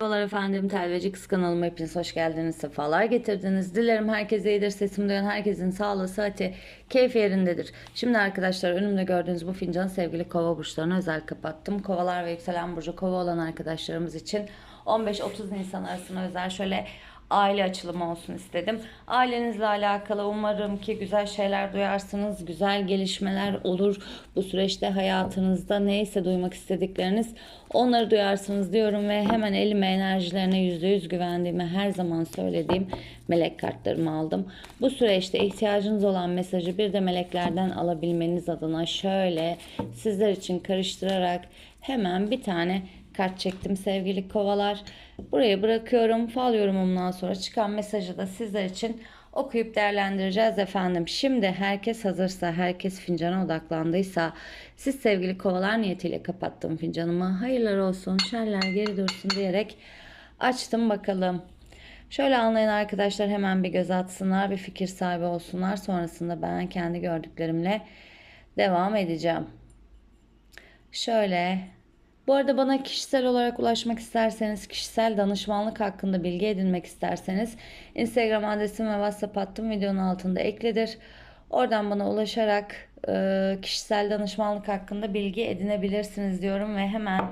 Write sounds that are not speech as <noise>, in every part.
Merhabalar efendim, Telveci Kız kanalıma hepiniz hoş geldiniz, sefalar getirdiniz. Dilerim herkese iyidir, sesimi duyan herkesin sağlığı, sıhhati, keyfi yerindedir. Şimdi arkadaşlar önümde gördüğünüz bu fincanı sevgili kova burçlarına özel kapattım. Kovalar ve yükselen burcu kova olan arkadaşlarımız için 15-30 Nisan arasında özel şöyle aile açılımı olsun istedim. Ailenizle alakalı umarım ki güzel şeyler duyarsınız, güzel gelişmeler olur. Bu süreçte hayatınızda neyse duymak istedikleriniz onları duyarsınız diyorum ve hemen elime enerjilerine %100 güvendiğimi her zaman söylediğim melek kartlarımı aldım. Bu süreçte ihtiyacınız olan mesajı bir de meleklerden alabilmeniz adına şöyle sizler için karıştırarak hemen bir tane kart çektim sevgili kovalar. Buraya bırakıyorum. Fal yorumundan sonra çıkan mesajı da sizler için okuyup değerlendireceğiz efendim. Şimdi herkes hazırsa, herkes fincana odaklandıysa, siz sevgili kovalar niyetiyle kapattım fincanımı. Hayırlar olsun, şerler geri dursun diyerek açtım bakalım. Şöyle anlayın arkadaşlar hemen bir göz atsınlar, bir fikir sahibi olsunlar. Sonrasında ben kendi gördüklerimle devam edeceğim. Şöyle bu arada bana kişisel olarak ulaşmak isterseniz, kişisel danışmanlık hakkında bilgi edinmek isterseniz Instagram adresim ve WhatsApp hattım videonun altında eklidir. Oradan bana ulaşarak e, kişisel danışmanlık hakkında bilgi edinebilirsiniz diyorum ve hemen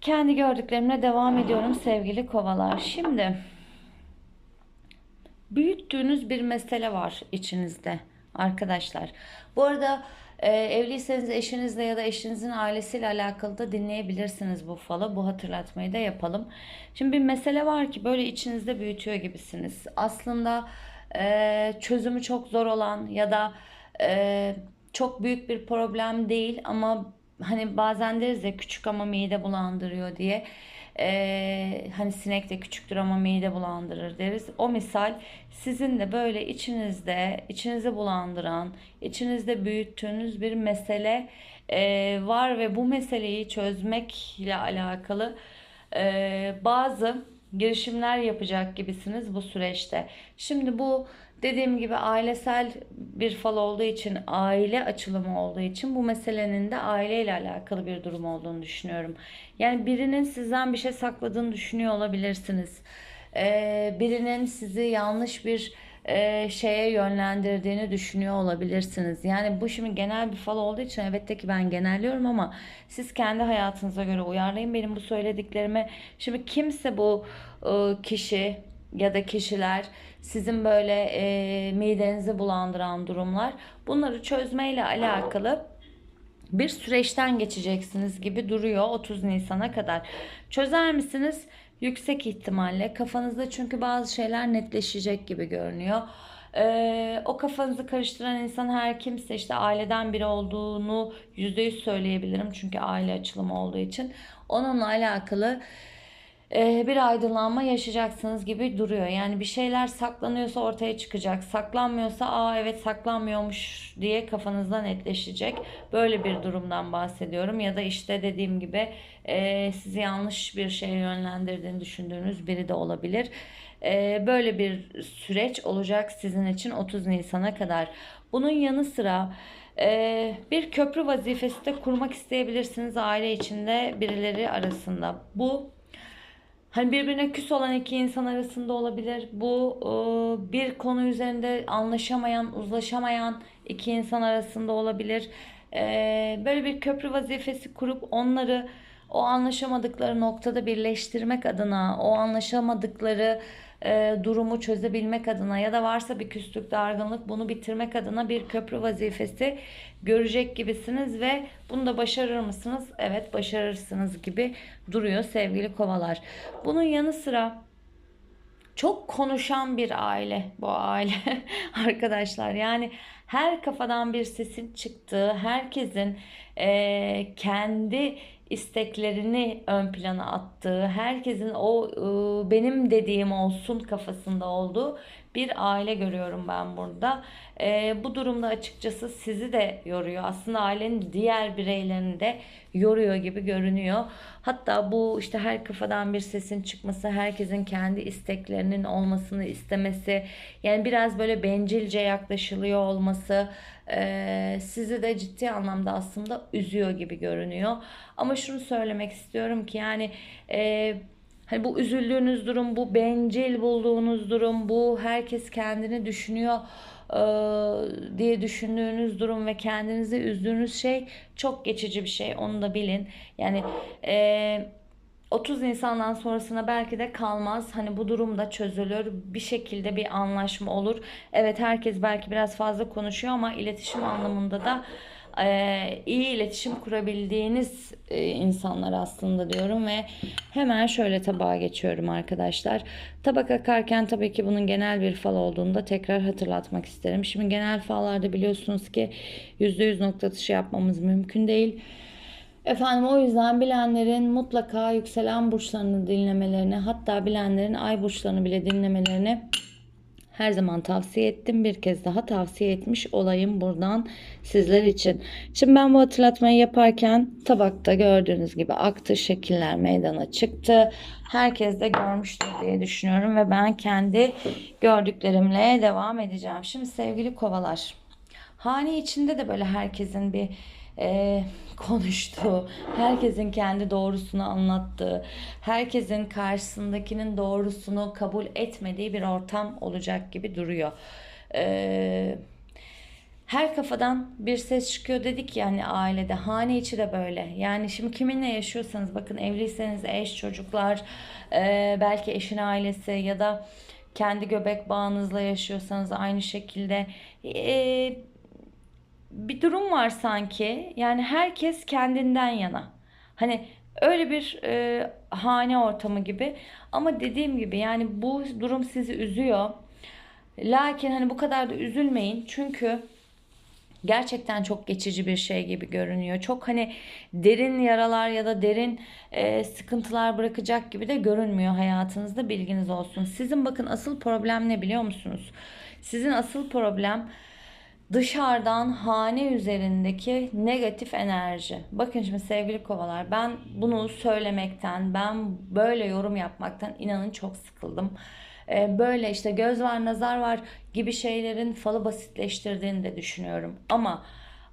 kendi gördüklerimle devam ediyorum sevgili kovalar. Şimdi büyüttüğünüz bir mesele var içinizde arkadaşlar. Bu arada e, evliyseniz eşinizle ya da eşinizin ailesiyle alakalı da dinleyebilirsiniz bu falı. Bu hatırlatmayı da yapalım. Şimdi bir mesele var ki böyle içinizde büyütüyor gibisiniz. Aslında e, çözümü çok zor olan ya da e, çok büyük bir problem değil ama hani bazen deriz ya küçük ama mide bulandırıyor diye. Ee, hani sinek de küçüktür ama mide bulandırır deriz. O misal sizin de böyle içinizde, içinizi bulandıran, içinizde büyüttüğünüz bir mesele e, var ve bu meseleyi çözmekle alakalı e, bazı girişimler yapacak gibisiniz bu süreçte. Şimdi bu dediğim gibi ailesel bir fal olduğu için, aile açılımı olduğu için bu meselenin de aileyle alakalı bir durum olduğunu düşünüyorum. Yani birinin sizden bir şey sakladığını düşünüyor olabilirsiniz. Ee, birinin sizi yanlış bir e, şeye yönlendirdiğini düşünüyor olabilirsiniz. Yani bu şimdi genel bir fal olduğu için elbette ki ben genelliyorum ama siz kendi hayatınıza göre uyarlayın benim bu söylediklerimi. Şimdi kimse bu e, kişi ya da kişiler sizin böyle e, midenizi bulandıran durumlar bunları çözmeyle alakalı bir süreçten geçeceksiniz gibi duruyor 30 Nisan'a kadar. Çözer misiniz? Yüksek ihtimalle kafanızda çünkü bazı şeyler netleşecek gibi görünüyor. Ee, o kafanızı karıştıran insan her kimse işte aileden biri olduğunu %100 söyleyebilirim. Çünkü aile açılımı olduğu için. Onunla alakalı bir aydınlanma yaşayacaksınız gibi duruyor. Yani bir şeyler saklanıyorsa ortaya çıkacak. Saklanmıyorsa aa evet saklanmıyormuş diye kafanızda netleşecek. Böyle bir durumdan bahsediyorum. Ya da işte dediğim gibi e, sizi yanlış bir şeye yönlendirdiğini düşündüğünüz biri de olabilir. E, böyle bir süreç olacak sizin için 30 Nisan'a kadar. Bunun yanı sıra bir köprü vazifesi de kurmak isteyebilirsiniz aile içinde birileri arasında. Bu Hani birbirine küs olan iki insan arasında olabilir. Bu e, bir konu üzerinde anlaşamayan, uzlaşamayan iki insan arasında olabilir. E, böyle bir köprü vazifesi kurup onları o anlaşamadıkları noktada birleştirmek adına, o anlaşamadıkları e, durumu çözebilmek adına ya da varsa bir küslük, dargınlık bunu bitirmek adına bir köprü vazifesi görecek gibisiniz ve bunu da başarır mısınız? Evet başarırsınız gibi duruyor sevgili kovalar. Bunun yanı sıra çok konuşan bir aile bu aile <laughs> arkadaşlar. Yani her kafadan bir sesin çıktığı, herkesin e, kendi isteklerini ön plana attığı, herkesin o e, benim dediğim olsun kafasında olduğu bir aile görüyorum ben burada. E, bu durumda açıkçası sizi de yoruyor. Aslında ailenin diğer bireylerini de yoruyor gibi görünüyor. Hatta bu işte her kafadan bir sesin çıkması, herkesin kendi isteklerinin olmasını istemesi, yani biraz böyle bencilce yaklaşılıyor olması e, sizi de ciddi anlamda aslında üzüyor gibi görünüyor. Ama şunu söylemek istiyorum ki yani e, Hani bu üzüldüğünüz durum, bu bencil bulduğunuz durum, bu herkes kendini düşünüyor e, diye düşündüğünüz durum ve kendinizi üzdüğünüz şey çok geçici bir şey. Onu da bilin. Yani e, 30 Nisan'dan sonrasına belki de kalmaz. Hani bu durum da çözülür. Bir şekilde bir anlaşma olur. Evet herkes belki biraz fazla konuşuyor ama iletişim anlamında da e, iyi iletişim kurabildiğiniz e, insanlar aslında diyorum ve hemen şöyle tabağa geçiyorum arkadaşlar. Tabak akarken tabii ki bunun genel bir fal olduğunda tekrar hatırlatmak isterim. Şimdi genel fallarda biliyorsunuz ki %100 nokta atışı yapmamız mümkün değil. Efendim o yüzden bilenlerin mutlaka yükselen burçlarını dinlemelerini hatta bilenlerin ay burçlarını bile dinlemelerini her zaman tavsiye ettim. Bir kez daha tavsiye etmiş olayım buradan sizler için. Şimdi ben bu hatırlatmayı yaparken tabakta gördüğünüz gibi aktı, şekiller meydana çıktı. Herkes de görmüştür diye düşünüyorum ve ben kendi gördüklerimle devam edeceğim. Şimdi sevgili kovalar, hane içinde de böyle herkesin bir e, konuştuğu, herkesin kendi doğrusunu anlattığı, herkesin karşısındakinin doğrusunu kabul etmediği bir ortam olacak gibi duruyor. E, her kafadan bir ses çıkıyor dedik yani ailede. Hane içi de böyle. Yani şimdi kiminle yaşıyorsanız bakın evliyseniz eş çocuklar e, belki eşin ailesi ya da kendi göbek bağınızla yaşıyorsanız aynı şekilde e, bir durum var sanki. Yani herkes kendinden yana. Hani öyle bir e, hane ortamı gibi. Ama dediğim gibi yani bu durum sizi üzüyor. Lakin hani bu kadar da üzülmeyin. Çünkü gerçekten çok geçici bir şey gibi görünüyor. Çok hani derin yaralar ya da derin e, sıkıntılar bırakacak gibi de görünmüyor hayatınızda bilginiz olsun. Sizin bakın asıl problem ne biliyor musunuz? Sizin asıl problem dışarıdan hane üzerindeki negatif enerji. Bakın şimdi sevgili kovalar ben bunu söylemekten, ben böyle yorum yapmaktan inanın çok sıkıldım. Ee, böyle işte göz var, nazar var gibi şeylerin falı basitleştirdiğini de düşünüyorum. Ama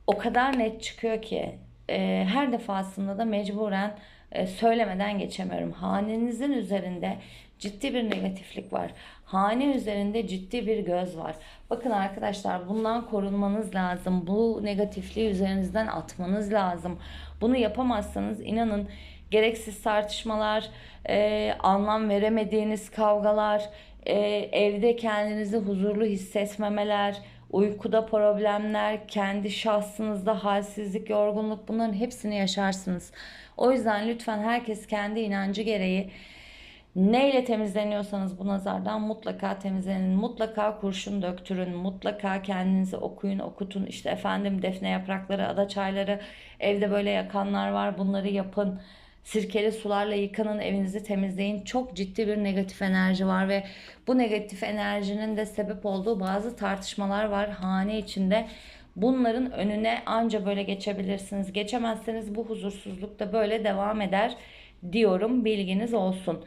o kadar net çıkıyor ki e, her defasında da mecburen e, söylemeden geçemiyorum. Hanenizin üzerinde ciddi bir negatiflik var. Hane üzerinde ciddi bir göz var. Bakın arkadaşlar bundan korunmanız lazım. Bu negatifliği üzerinizden atmanız lazım. Bunu yapamazsanız inanın gereksiz tartışmalar, e, anlam veremediğiniz kavgalar, e, evde kendinizi huzurlu hissetmemeler, uykuda problemler, kendi şahsınızda halsizlik, yorgunluk bunların hepsini yaşarsınız. O yüzden lütfen herkes kendi inancı gereği Neyle temizleniyorsanız bu nazardan mutlaka temizlenin. Mutlaka kurşun döktürün. Mutlaka kendinizi okuyun, okutun. İşte efendim defne yaprakları, ada çayları, evde böyle yakanlar var. Bunları yapın. Sirkeli sularla yıkanın, evinizi temizleyin. Çok ciddi bir negatif enerji var ve bu negatif enerjinin de sebep olduğu bazı tartışmalar var hane içinde. Bunların önüne anca böyle geçebilirsiniz. Geçemezseniz bu huzursuzluk da böyle devam eder diyorum. Bilginiz olsun.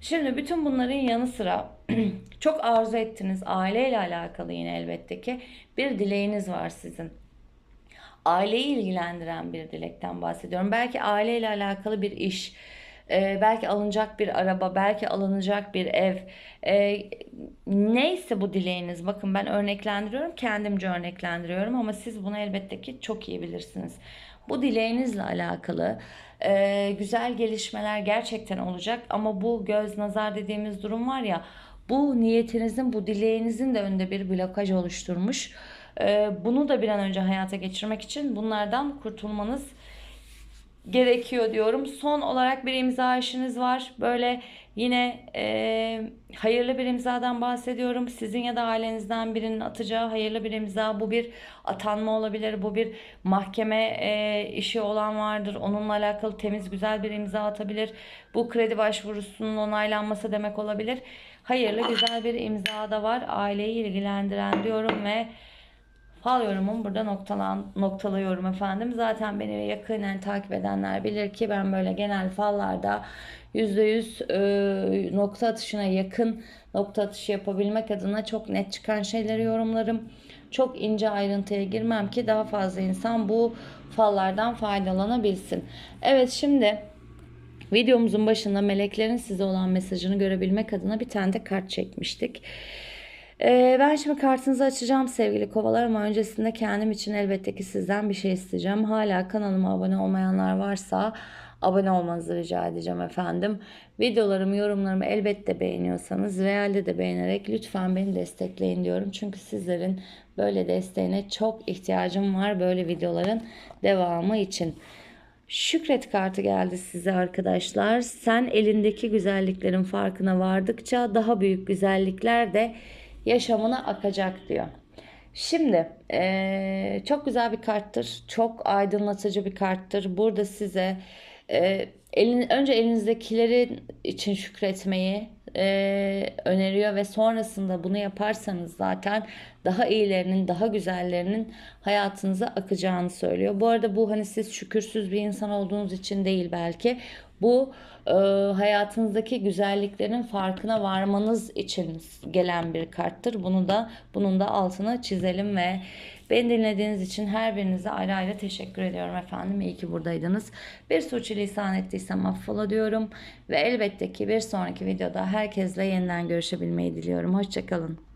Şimdi bütün bunların yanı sıra <clears throat> çok arzu ettiniz aileyle alakalı yine elbette ki bir dileğiniz var sizin. Aileyi ilgilendiren bir dilekten bahsediyorum. Belki aileyle alakalı bir iş, e, belki alınacak bir araba, belki alınacak bir ev. E, neyse bu dileğiniz. Bakın ben örneklendiriyorum, kendimce örneklendiriyorum ama siz bunu elbette ki çok iyi bilirsiniz. Bu dileğinizle alakalı e, güzel gelişmeler gerçekten olacak ama bu göz nazar dediğimiz durum var ya bu niyetinizin bu dileğinizin de önünde bir blokaj oluşturmuş. E, bunu da bir an önce hayata geçirmek için bunlardan kurtulmanız gerekiyor diyorum. Son olarak bir imza işiniz var. Böyle yine e, hayırlı bir imzadan bahsediyorum. Sizin ya da ailenizden birinin atacağı hayırlı bir imza. Bu bir atanma olabilir. Bu bir mahkeme e, işi olan vardır. Onunla alakalı temiz güzel bir imza atabilir. Bu kredi başvurusunun onaylanması demek olabilir. Hayırlı güzel bir imza da var. Aileyi ilgilendiren diyorum ve Fal yorumum burada noktalan, noktalıyorum efendim. Zaten beni yakinen takip edenler bilir ki ben böyle genel fallarda %100 e, nokta atışına yakın nokta atışı yapabilmek adına çok net çıkan şeyleri yorumlarım. Çok ince ayrıntıya girmem ki daha fazla insan bu fallardan faydalanabilsin. Evet şimdi Videomuzun başında meleklerin size olan mesajını görebilmek adına bir tane de kart çekmiştik. Ee, ben şimdi kartınızı açacağım sevgili kovalar ama öncesinde kendim için elbette ki sizden bir şey isteyeceğim. Hala kanalıma abone olmayanlar varsa abone olmanızı rica edeceğim efendim. Videolarımı, yorumlarımı elbette beğeniyorsanız realde de beğenerek lütfen beni destekleyin diyorum. Çünkü sizlerin böyle desteğine çok ihtiyacım var böyle videoların devamı için. Şükret kartı geldi size arkadaşlar. Sen elindeki güzelliklerin farkına vardıkça daha büyük güzellikler de yaşamına akacak diyor. Şimdi eee, çok güzel bir karttır. Çok aydınlatıcı bir karttır. Burada size eee, elin, önce elinizdekilerin için şükretmeyi eee, öneriyor ve sonrasında bunu yaparsanız zaten daha iyilerinin, daha güzellerinin hayatınıza akacağını söylüyor. Bu arada bu hani siz şükürsüz bir insan olduğunuz için değil belki. Bu e, hayatınızdaki güzelliklerin farkına varmanız için gelen bir karttır. Bunu da bunun da altını çizelim ve beni dinlediğiniz için her birinize ayrı ayrı teşekkür ediyorum efendim. İyi ki buradaydınız. Bir suçilisan ettiysem affola diyorum ve elbette ki bir sonraki videoda herkesle yeniden görüşebilmeyi diliyorum. Hoşçakalın.